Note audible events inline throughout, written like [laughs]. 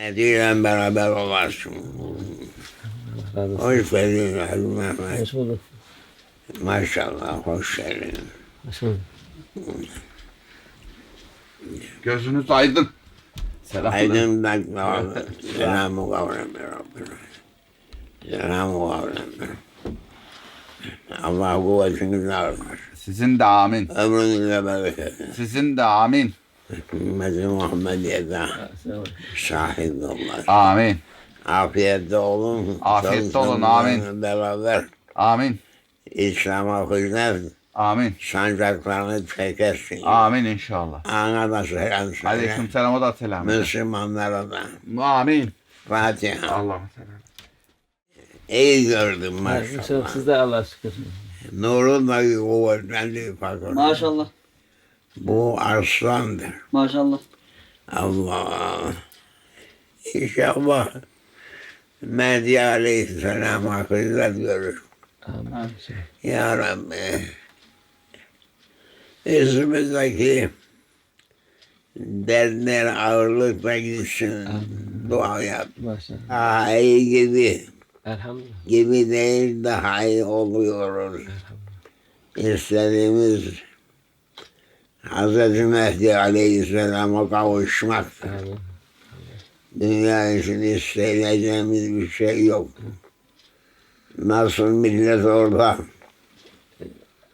Ediyle beraber olasın. Hoş geldin Ali Mehmet. Hoş bulduk. Maşallah hoş geldin. Hoş bulduk. Gözünüz aydın. Selam. Aydın'dan kavram. Selamı kavram Rabbim. Selamı kavram. Allah kuvvetinizi artar. Sizin de amin. Ömrünüze bereket. Sizin de amin. Ümmeti Muhammediye'de şahit olmak. Amin. Afiyette olun. Afiyette olun, amin. Beraber Amin. İslam'a hizmet Amin. sancaklarını çekersin. Amin inşallah. Ana da selam söyle. Aleyküm selam o da selam. Müslümanlara da. Amin. Fatiha. Allah'ım selam. İyi gördüm Maşallah. maşallah. Siz de Allah'a şükür. Nurun da kuvvetlendi fakir. Maşallah. Bu arslandır. Maşallah. Allah. İnşallah Mehdi Aleyhisselam'a hizmet görür. Amin. Ya Rabbi. İçimizdeki dertler ağırlıkla gitsin. Dua yap. Maşallah. Daha iyi gibi, Elhamdülillah. gibi değil daha iyi oluyoruz. İstediğimiz Hz. Mehdi Aleyhisselam'a kavuşmaktır. Amin. Dünya için isteyeceğimiz bir şey yok. Nasıl millet orada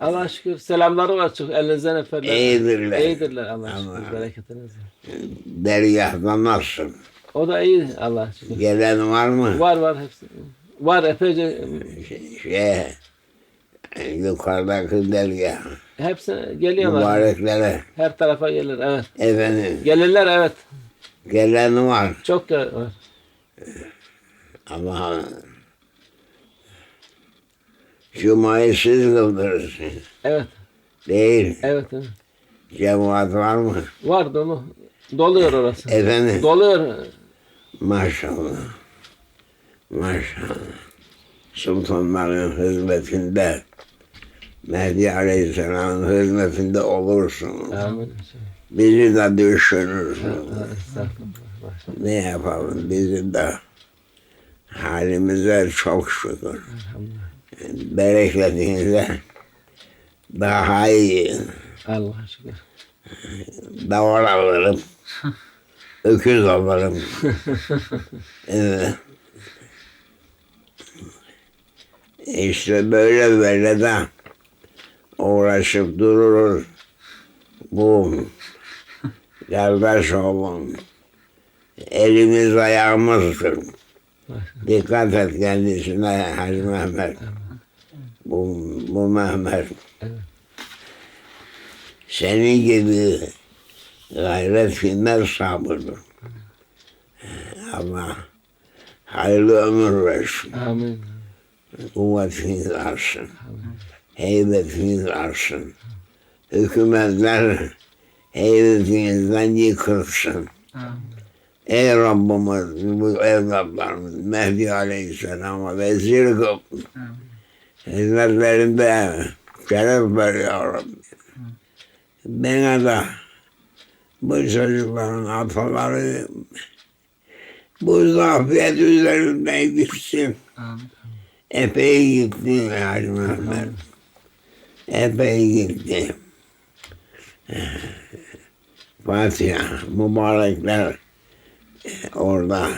Allah'a şükür. Selamları var çok. Elinizden öperler. İyidirler. İyidirler Allah'a Aman. şükür. Bereketiniz. var. dergahta nasıl? O da iyi Allah'a şükür. Gelen var mı? Var var hepsi. Var epeyce. Şey, yukarıdaki dergah. Hepsi geliyorlar. Mübareklere. Her tarafa gelir. Evet. Efendim, Gelirler evet. gelen var. Çok gel var. Ama Cuma'yı siz kıldırırsınız. Evet. Değil. Evet. evet. Cemaat var mı? Var dolu. Doluyor orası. Efendim, Doluyor. maşallah. Maşallah. Sultanların hizmetinde Mehdi Aleyhisselam'ın hizmetinde olursun. Amin. Bizi de düşünürsün. Ne yapalım bizi de halimize çok şükür. Bereketinize daha iyi Allah'a şükür. davar alırım. [laughs] Öküz alırım. evet. [laughs] İşte böyle böyle de uğraşıp dururuz. Bu kardeş oğlum. Elimiz ayağımızdır. Dikkat et kendisine Hacı Mehmet. Bu, bu Mehmet. Senin gibi gayret filmler sabırdır. Ama hayırlı ömür versin. Amin. Kuvvetiniz artsın. Heybetiniz artsın. Hükümetler heybetinizden yıkılsın. Ey Rabbimiz bu evlatlarımız Mehdi Aleyhisselam'a vezir kıl. Hizmetlerinde şeref ver ya Rabbi. Bana da bu çocukların ataları bu zafiyet üzerinden gitsin. Epey gitti Mehmet. Epey gitti. Fatiha, mübarekler orada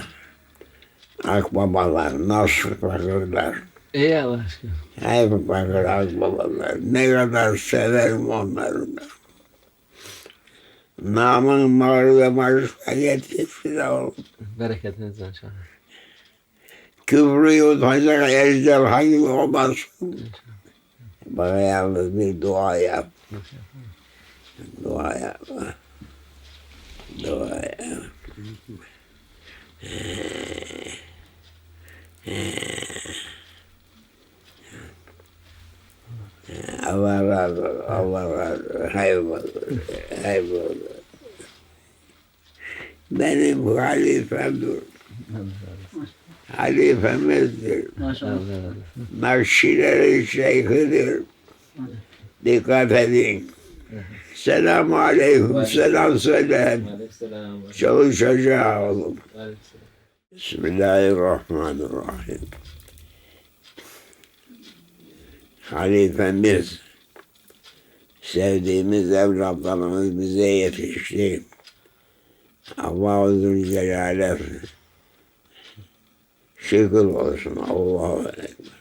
akbabalar, nasıl fakirler, İyi Allah'a şükür. hep fakir akbabalar. Ne kadar severim onları da. Namın mağır ve marifet yetişir oğlum. Bereketiniz inşallah. Küfrü yutacak ejderha gibi olmasın. Bana yalnız bir dua yap. Dua yap. Dua yap. Allah razı olsun. Allah razı olsun. Hayırlı. Hayırlı. Benim halifemdir. Allah razı olsun. Nakşilerin şeyhidir. Dikkat edin. Selamun aleyküm. Selam söyle. Çocuğa oğlum. Bismillahirrahmanirrahim. Halifemiz, sevdiğimiz evlatlarımız bize yetişti. Allah-u Zülcelal'e şükür olsun. Allah'a emanet.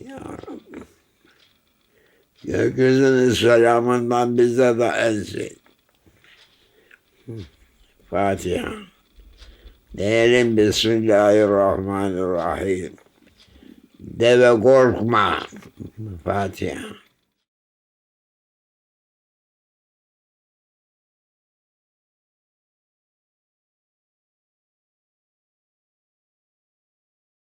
Ya Rabbi. Gökyüzünün selamından bize de ensin. Fatiha. Diyelim Bismillahirrahmanirrahim. Deve korkma. Fatiha.